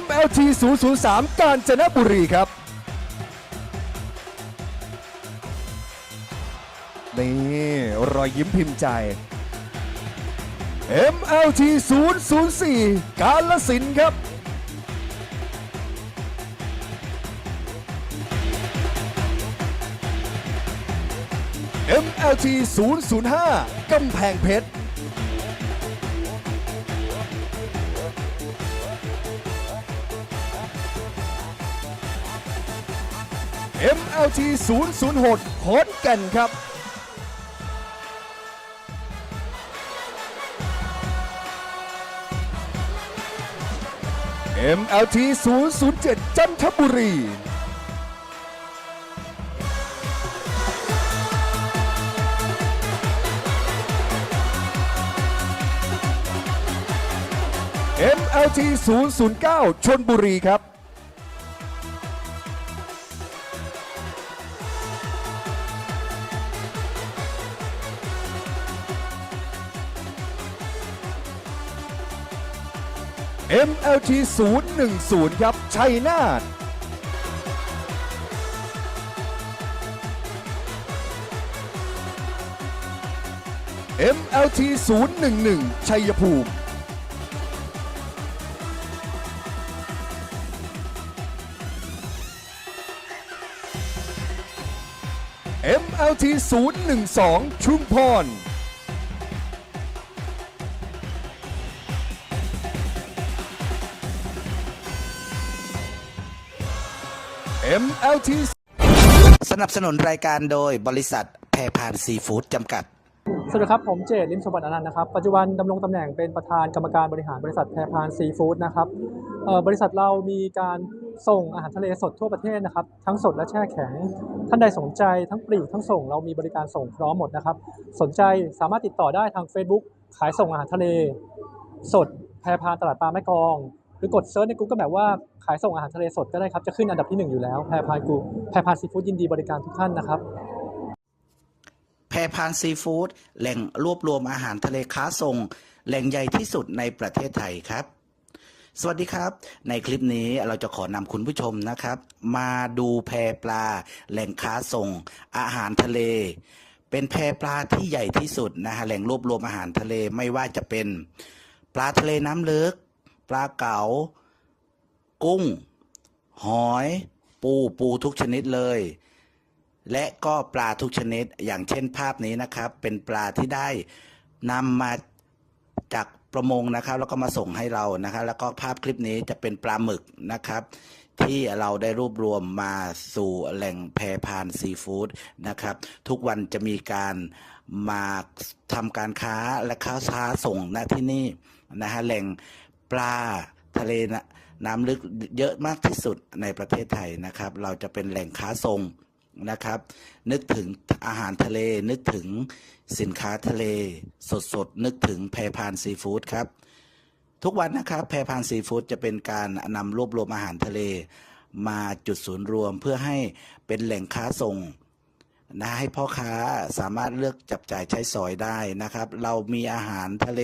MLT 003 กาญจนบุรีครับ นี่ รอยยิ้มพิมพ์ใจ MLT 004 กาลสินครับ MLT 005 กำแพงเพชร MLT 006ขอนแก่นครับ MLT 007 จันทบุรี MLT 009 ชนบุรีครับ MLT 010 ครับชัยนาทเอ็มเอลทีศูนย์หนึ่งหนึ่งชัยภูมิเอ็มเอลทีศูนย์หนึ่งสองชุมพร MLT สนับสนุนรายการโดยบริษัทแพรพานซีฟู้ดจำกัด สวัสดีครับ ผมเจตลิมสมบัติอนันต์นะครับ ปัจจุบันดำรงตำแหน่งเป็นประธานกรรมการบริหารบริษัทแพรพานซีฟู้ดนะครับเอ่อบริษัทเรามีการส่งอาหารทะเลสดทั่วประเทศนะครับ ทั้งสดและแช่แข็ง ท่านใดสนใจทั้งปลีกทั้งส่งเรามีบริการส่งพร้อมหมดนะครับ สนใจสามารถติดต่อได้ทาง Facebook ขายส่งอาหารทะเล สดแพรพานตลาดปลาแม่กลองห รือกดเซิร์ชใน Google แบบว่าขายส่งอาหารทะเลสดก็ได้ครับ จะขึ้นอันดับที่หนึ่งอยู่แล้ว แพรพานกูแพรพานซีฟู้ดยินดีบริการทุกท่านนะครับ แพรพานซีฟู้ดแหล่งรวบรวมอาหารทะเลค้าส่ง แหล่งใหญ่ที่สุดในประเทศไทยครับ สวัสดีครับ ในคลิปนี้เราจะขอนำคุณผู้ชมนะครับ มาดูแพปลา แหล่งค้าส่ง อาหารทะเล เป็นแพปลาที่ใหญ่ที่สุดนะฮะแหล่งรวบรวมอาหารทะเลไม่ว่าจะเป็น ปลาทะเลน้ำลึก ปลาเก๋า กุ้ง หอย ปูปูทุกชนิดเลย และก็ปลาทุกชนิดอย่างเช่นภาพนี้นะครับ เป็นปลาที่ได้นำมาจากประมงนะครับ แล้วก็มาส่งให้เรานะครับ แล้วก็ภาพคลิปนี้จะเป็นปลาหมึกนะครับ ที่เราได้รวบรวมมาสู่แหล่งแพรพานซีฟู้ดนะครับ ทุกวันจะมีการมาทำการค้าและค้าช้าส่งณที่นี่นะฮะแหล่ง ปลาทะเลนะน้ำลึกเยอะมากที่สุดในประเทศไทยนะครับ เราจะเป็นแหล่งค้าส่งนะครับ นึกถึงอาหารทะเล นึกถึงสินค้าทะเล สดๆ นึกถึงแพรพานซีฟู้ดครับ ทุกวันนะครับแพรพานซีฟู้ดจะเป็นการนำรวบรวมอาหารทะเล มาจุดศูนย์รวมเพื่อให้เป็นแหล่งค้าส่ง นะให้พ่อค้าสามารถเลือกจับจ่ายใช้สอยได้นะครับ เรามีอาหารทะเล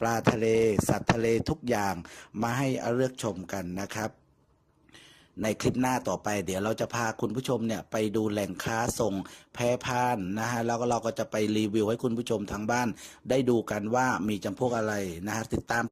ปลาทะเล สัตว์ทะเลทุกอย่างมาให้เลือกชมกันนะครับในคลิปหน้าต่อไปเดี๋ยวเราจะพาคุณผู้ชมเนี่ยไปดูแหล่งค้าส่งแพรพานนะฮะแล้วก็เราก็จะไปรีวิวให้คุณผู้ชมทางบ้าน ได้ดูกันว่ามีจำพวกอะไรนะฮะติดตาม